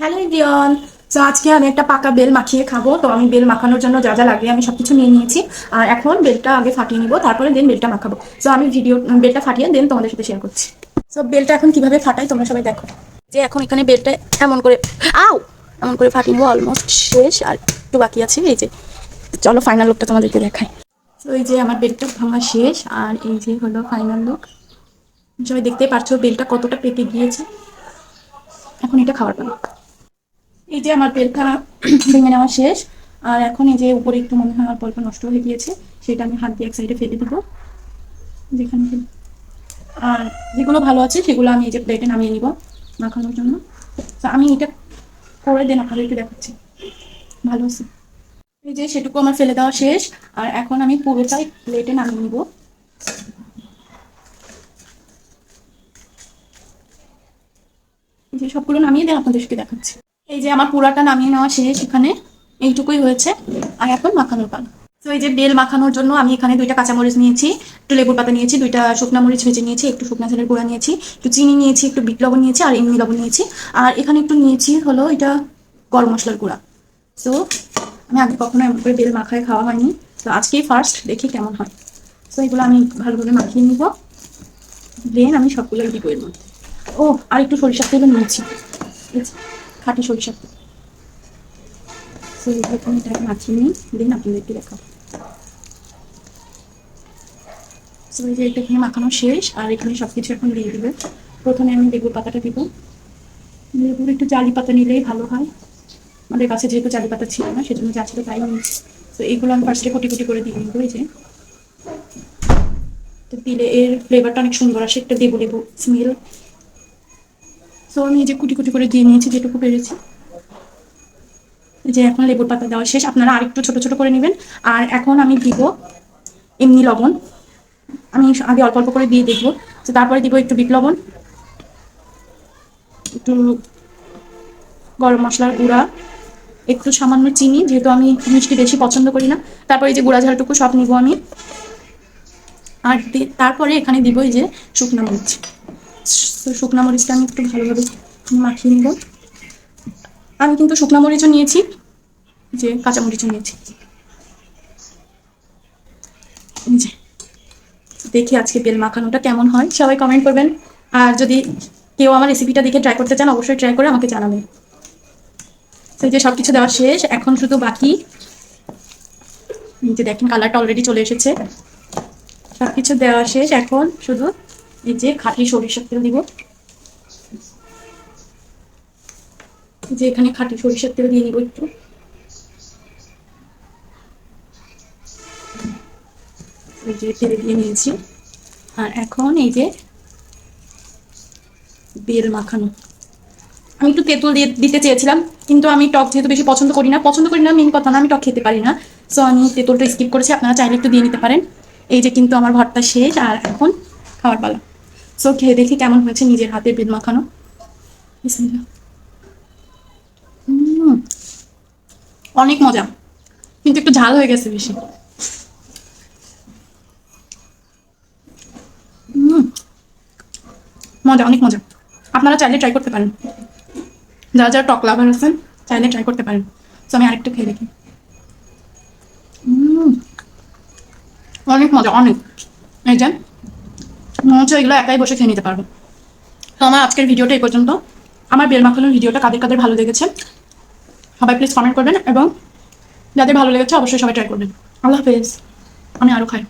Hello ইন্ডিয়ন তো আজকে আমি একটা পাকা বেল মাখিয়ে খাব। তো আমি বেল মাখানোর জন্য যা যা লাগে আমি সবকিছু নিয়ে নিয়েছি। আর এখন বেলটা আগে ফাটিয়ে নিব, তারপরে দেন বেলটা মাখাবো। তো আমি ভিডিও বেলটা ফাটিয়ে দেন তোমাদের সাথে শেয়ার করছি। তো বেলটা এখন কীভাবে ফাটাই তোমরা সবাই দেখো। যে এখন এখানে বেলটা এমন করে আও এমন করে ফাটিয়ে নিবো অলমোস্ট শেষ। আর একটু বাকি আছে, এই যে চলো ফাইনাল লুকটা তোমাদেরকে দেখাই। তো এই যে আমার বেলটা ভাঙা শেষ, আর এই যে হলো ফাইনাল লুক সবাই দেখতে পারছ বেলটা কতটা পেকে গিয়েছে? এখন এটা খাওয়ার পালা। এই যে আমার বেলটা ভেঙে নেওয়া শেষ, আর এখন এই যে উপরে একটু মনে হয় আমার অল্প নষ্ট হয়ে গিয়েছে, সেটা আমি হাত দিয়ে এক সাইডে ফেলে দেবো। যেখানে আর যেগুলো ভালো আছে, সেগুলো আমি এই যে প্লেটে নামিয়ে নিব মাখানোর জন্য। তো আমি এটা করে দেন, আপনাদেরকে দেখাচ্ছি। ভালো আছে। এই যে সেটুকু আমার ফেলে দেওয়া শেষ। আর এখন আমি পুরোটাই প্লেটে নামিয়ে নিব। যে সবগুলো নামিয়ে দেন, আপনাদেরকে দেখাচ্ছি। এই যে আমার পুরাটা নামিয়ে নেওয়া শেষ এখানে। এইটুকুই হয়েছে। আর এখন মাখানোর পালা। তো এই যে বেল মাখানোর জন্য আমি এখানে দুইটা কাঁচামরিচ নিয়েছি, একটু লেবুর পাতা নিয়েছি, দুইটা শুকনা মরিচ ভেজে নিয়েছি, একটু শুকনা ঝালের গুঁড়া নিয়েছি, একটু চিনি নিয়েছি, একটু বিট লবণ নিয়েছি, আর এমনি লবণ নিয়েছি। আর এখানে একটু নিয়েছি হলো এটা গরম মশলার গুঁড়া। তো আমি আগে কখনো এমন করে বেল মাখায় খাওয়া হয়নি। তো আজকেই ফার্স্ট দেখি কেমন হয়। তো এগুলো আমি ভালোভাবে মাখিয়ে নিব। দেন আমি সবগুলো দিব এর মধ্যে ও, আর একটু সরিষার তেলও নিয়েছি খাঁটি সরিষার তেল। তো এরকম এটাকে মাখিয়ে নিই। দেন আপনাদেরকে দেখাবো। তো এই যে এটা এখানে মাখানো শেষ, আর এখানে সব কিছু এখন দিয়ে দিবে। প্রথমে আমি লেবুর পাতাটা দিব। লেবুর একটু জালি পাতা নিলেই ভালো হয়। আমাদের কাছে যেহেতু জালি পাতা ছিল না, সেজন্য যা ছিল তাই নিয়েছি। তো এইগুলো আমি ফার্স্টে কুটি কুটি করে দিয়ে এই যে। তো দিলে এর ফ্লেভারটা অনেক সুন্দর আসে, একটা লেবু লেবু স্মেল তো আমি এই যে কুটি কুটি করে দিয়ে নিয়েছি, যেটুকু পেরেছি। যে এখন লেবুর পাতা দেওয়া শেষ, আপনারা আরেকটু ছোট ছোট করে নেবেন। আর এখন আমি দিব এমনি লবণ। আমি আগে অল্প অল্প করে দিয়ে দেখব। তো তারপরে দিব একটু বিট লবণ। একটু গরম মশলার গুঁড়া। একটু সামান্য চিনি, যেহেতু আমি মিষ্টি বেশি পছন্দ করি না। তারপরে এই যে গুঁড়া ঝালটুকু সব নিব আমি। আর তারপরে এখানে দিব এই যে শুকনা মরিচ। শুকনা মরিচটা আমি একটু ভালোভাবে মাখিয়ে নিব। আমি কিন্তু শুকনা মরিচও নিয়েছি, যে কাঁচা মরিচও নিয়েছি। দেখি আজকে বেল মাখানোটা কেমন হয়। সবাই কমেন্ট করবেন। আর যদি কেউ আমার রেসিপিটা দেখে ট্রাই করতে চান, অবশ্যই ট্রাই করে আমাকে জানাবেন। তো যে সব কিছু দেওয়া শেষ, এখন শুধু বাকি এই যে দেখেন কালারটা অলরেডি চলে এসেছে। সব কিছু দেওয়া শেষ, এখন শুধু এই যে খাঁটি সরিষার তেল দিব। যে এখানে খাঁটি সরিষার তেল দিয়ে নিব একটু। এই যে তেল দিয়ে নিয়েছি। আর এখন এই যে বেল মাখানো। আমি একটু তেঁতুল দিয়ে দিতে চেয়েছিলাম, কিন্তু আমি টক যেহেতু বেশি পছন্দ করি না, পছন্দ করি না মেন কথা না, আমি টক খেতে পারি না। সো আমি তেঁতুলটা স্কিপ করেছি, আপনারা চাইলে একটু দিয়ে নিতে পারেন। এই যে কিন্তু আমার ভর্তা শেষ, আর এখন খাওয়ার পালা। সো খেয়ে দেখি কেমন হয়েছে নিজের হাতে বেল মাখানো। অনেক মজা, কিন্তু একটু ঝাল হয়ে গেছে বেশি। মজা, অনেক মজা। আপনারা চাইলে ট্রাই করতে পারেন। যারা যারা টক লাভার আছেন চাইলে ট্রাই করতে পারেন। তো আমি আরেকটু খেয়ে দেখি। অনেক মজা, অনেক। এই যে হচ্ছে এগুলো একাই বসে খেয়ে নিতে পারব। তো আমার আজকের ভিডিওটা এই পর্যন্ত। আমার বেল মাখানোর ভিডিওটা কাদের কাদের ভালো লেগেছে, সবাই প্লিজ কমেন্ট করবেন এবং যাদের ভালো লেগেছে অবশ্যই সবাই ট্রাই করবেন। আল্লাহ হাফেজ। আমি আরও খাই।